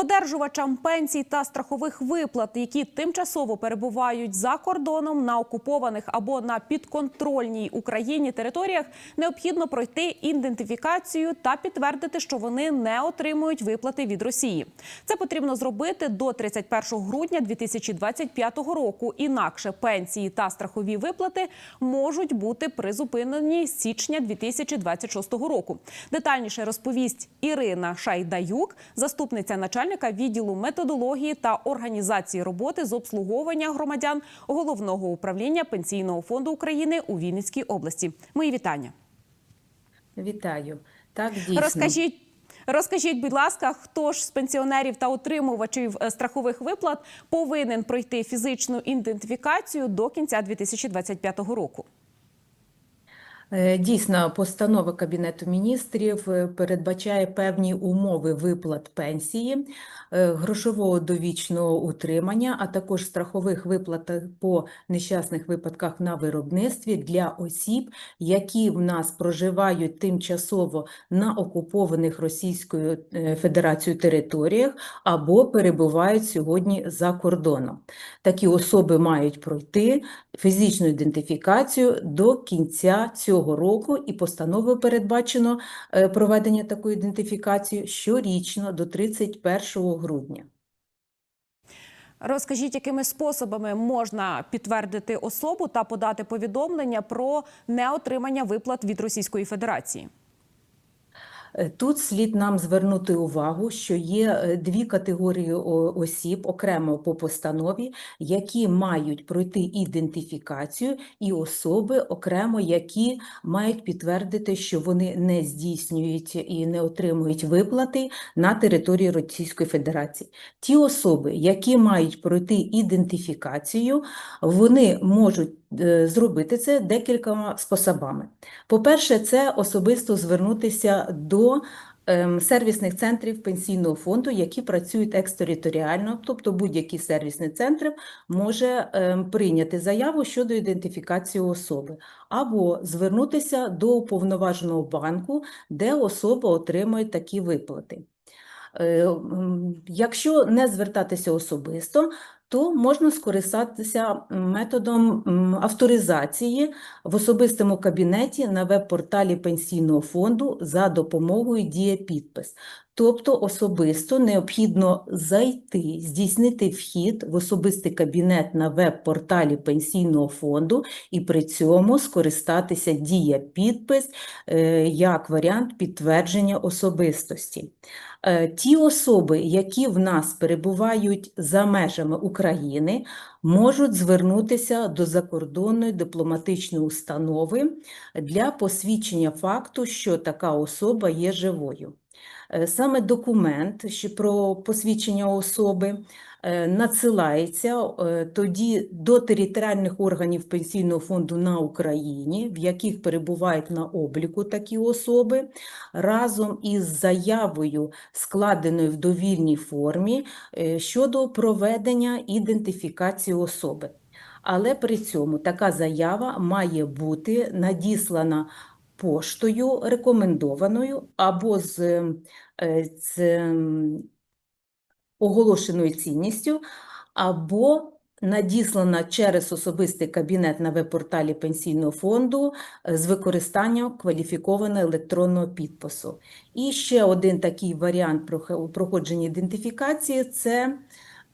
Одержувачам пенсій та страхових виплат, які тимчасово перебувають за кордоном на окупованих або на підконтрольній Україні територіях, необхідно пройти ідентифікацію та підтвердити, що вони не отримують виплати від Росії. Це потрібно зробити до 31 грудня 2025 року. Інакше пенсії та страхові виплати можуть бути призупинені з січня 2026 року. Детальніше розповість Ірина Шайдаюк, заступниця начальника відділу методології та організації роботи з обслуговування громадян головного управління пенсійного фонду України у Вінницькій області. Мої вітання. Вітаю. Так, дійсно. Розкажіть. Розкажіть, будь ласка, хто ж з пенсіонерів та отримувачів е, страхових виплат повинен пройти фізичну ідентифікацію до кінця 2025 року? Е, Дійсно, постанова Кабінету міністрів е, передбачає певні умови виплат пенсії, е, грошового довічного утримання, а також страхових виплат по нещасних випадках на виробництві для осіб, які в нас проживають тимчасово на окупованих Російською Федерацією територіях або перебувають сьогодні за кордоном. Такі особи мають пройти фізичну ідентифікацію до кінця цього року, і постановою передбачено е, проведення такої ідентифікації щорічно до 31 грудня. Розкажіть, якими способами можна підтвердити особу та подати повідомлення про неотримання виплат від Російської Федерації? Е, Тут слід нам звернути увагу, що є е, дві категорії осіб окремо по постанові, які мають пройти ідентифікацію, і особи окремо, які мають підтвердити, що вони не здійснюють і не отримують виплати на території Російської Федерації. Ті особи, які мають пройти ідентифікацію, вони можуть зробити це декількома способами. По-перше, це особисто звернутися до ем, сервісних центрів пенсійного фонду, які працюють екстериторіально, тобто будь-який сервісний центр може ем, прийняти заяву щодо ідентифікації особи, або звернутися до уповноваженого банку, де особа отримує такі виплати. Е, Якщо не звертатися особисто, то можна скористатися методом авторизації в особистому кабінеті на веб-порталі Пенсійного фонду за допомогою «Дія-підпис». Тобто особисто необхідно зайти, здійснити вхід в особистий кабінет на веб-порталі Пенсійного фонду і при цьому скористатися «Дія-підпис» е, як варіант підтвердження особистості. Е, Ті особи, які в нас перебувають за межами України, можуть звернутися до закордонної дипломатичної установи для посвідчення факту, що така особа є живою. Е, Саме документ що про посвідчення особи е, надсилається е, тоді до територіальних органів Пенсійного фонду на Україні, в яких перебувають на обліку такі особи, разом із заявою, складеною в довільній формі щодо проведення ідентифікації особи. Але при цьому така заява має бути надіслана поштою рекомендованою або з, е, з оголошеною цінністю, або надіслана через особистий кабінет на веб-порталі Пенсійного фонду е, з використанням кваліфікованого електронного підпису. І ще один такий варіант проходження ідентифікації – це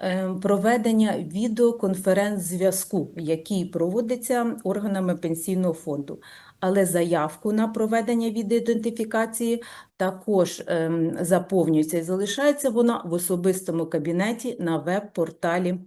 е, проведення відеоконференц-зв'язку, який проводиться органами Пенсійного фонду. Але заявку на проведення відеоідентифікації також ем, заповнюється і залишається вона в особистому кабінеті на веб-порталі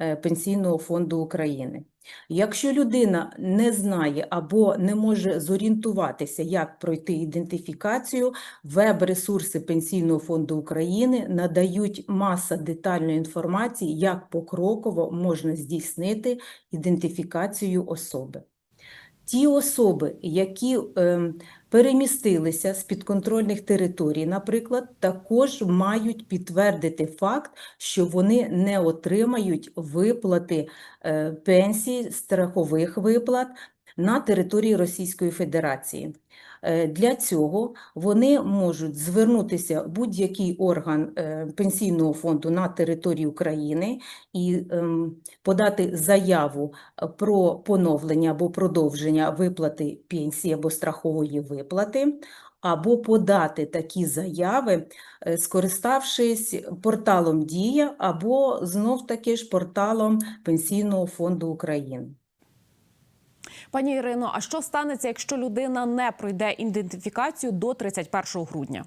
е, Пенсійного фонду України. Якщо людина не знає або не може зорієнтуватися, як пройти ідентифікацію, веб-ресурси Пенсійного фонду України надають маса детальної інформації, як покроково можна здійснити ідентифікацію особи. Ті особи, які ем, перемістилися з підконтрольних територій, наприклад, також мають підтвердити факт, що вони не отримають виплати е, пенсій, страхових виплат на території Російської Федерації. Е, Для цього вони можуть звернутися будь-який орган е, пенсійного фонду на території України і ем, подати заяву про поновлення або продовження виплати пенсії або страхової виплати, або подати такі заяви, е, скориставшись порталом Дія або знов-таки ж порталом Пенсійного фонду України. Пані Ірино, а що станеться, якщо людина не пройде ідентифікацію до 31 грудня?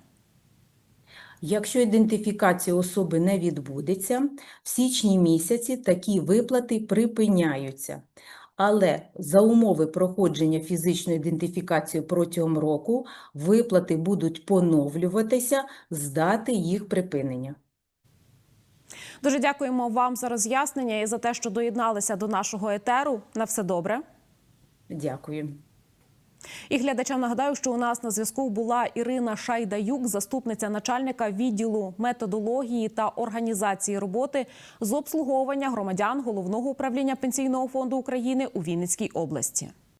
Якщо ідентифікація особи не відбудеться, в січні місяці такі виплати припиняються. Але за умови проходження фізичної ідентифікації протягом року виплати будуть поновлюватися з дати їх припинення. Дуже дякуємо вам за роз'яснення і за те, що доєдналися до нашого етеру. На все добре. Дякую. І глядачам нагадаю, що у нас на зв'язку була Ірина Шайдаюк, заступниця начальника відділу методології та організації роботи з обслуговування громадян головного управління пенсійного фонду України у Вінницькій області.